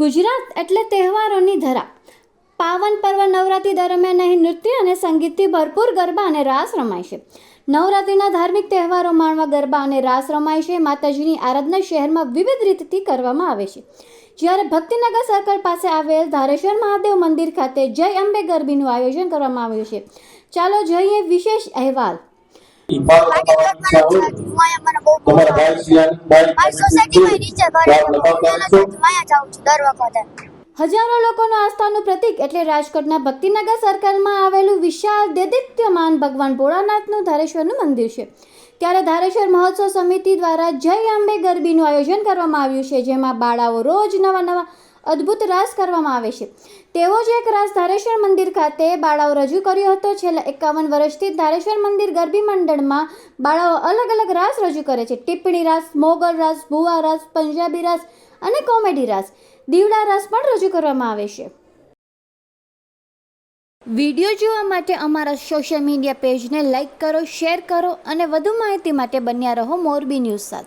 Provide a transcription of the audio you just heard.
ગુજરાત એટલે તહેવારોની ધરા. પાવન પર્વ નવરાત્રિ દરમિયાન અહીં નૃત્ય અને સંગીતથી ભરપૂર ગરબા અને રાસ રમાય છે. નવરાત્રિના ધાર્મિક તહેવારો માણવા ગરબા અને રાસ રમાય છે. માતાજીની આરાધના શહેરમાં વિવિધ રીતથી કરવામાં આવે છે. જ્યારે ભક્તિનગર સર્કલ પાસે આવેલ ધારેશ્વર મહાદેવ મંદિર ખાતે જય અંબે ગરબીનું આયોજન કરવામાં આવ્યું છે. ચાલો જોઈએ વિશેષ અહેવાલ. તમારા ભાઈ સિયાન ભાઈ મારી સોસાયટીમાં નીચે ઘર. હું હું અહીંયા જાઉં છું દર વખતે હજારો લોકોનું આસ્થાનું પ્રતીક એટલે રાજકોટના ભક્તિનગર સર્કલમાં આવેલું વિશાળ દેદિત્યમાન ભગવાન ભોળાનાથનું ધારેશ્વરનું મંદિર છે ત્યારે ધારેશ્વર મહોત્સવ સમિતિ દ્વારા જય અંબે ગરબીનું આયોજન કરવામાં આવ્યું છે જેમાં બાળાઓ રોજ નવા નવા અદ્ભુત રાસ કરવામાં આવે છે. તેવો જ એક રાસ ધારેશ્વર મંદિર ખાતે બાળાઓ રજૂ કર્યો હતો. છેલ્લા એકાવન વર્ષથી ધારેશ્વર મંદિર ગરબી મંડળમાં બાળાઓ અલગ અલગ રાસ રજૂ કરે છે. ટિપ્પણી રાસ, મોગલ રાસ, ભુવા રાસ, પંજાબી રાસ અને કોમેડી રાસ. દીવડા રાસ પણ રજૂ કરવામાં આવે છે. વીડિયો જોવા માટે અમારા સોશિયલ મીડિયા પેજને લાઇક કરો, શેર કરો અને વધુ માહિતી માટે બન્યા રહો મોરબી ન્યૂઝ સાથે.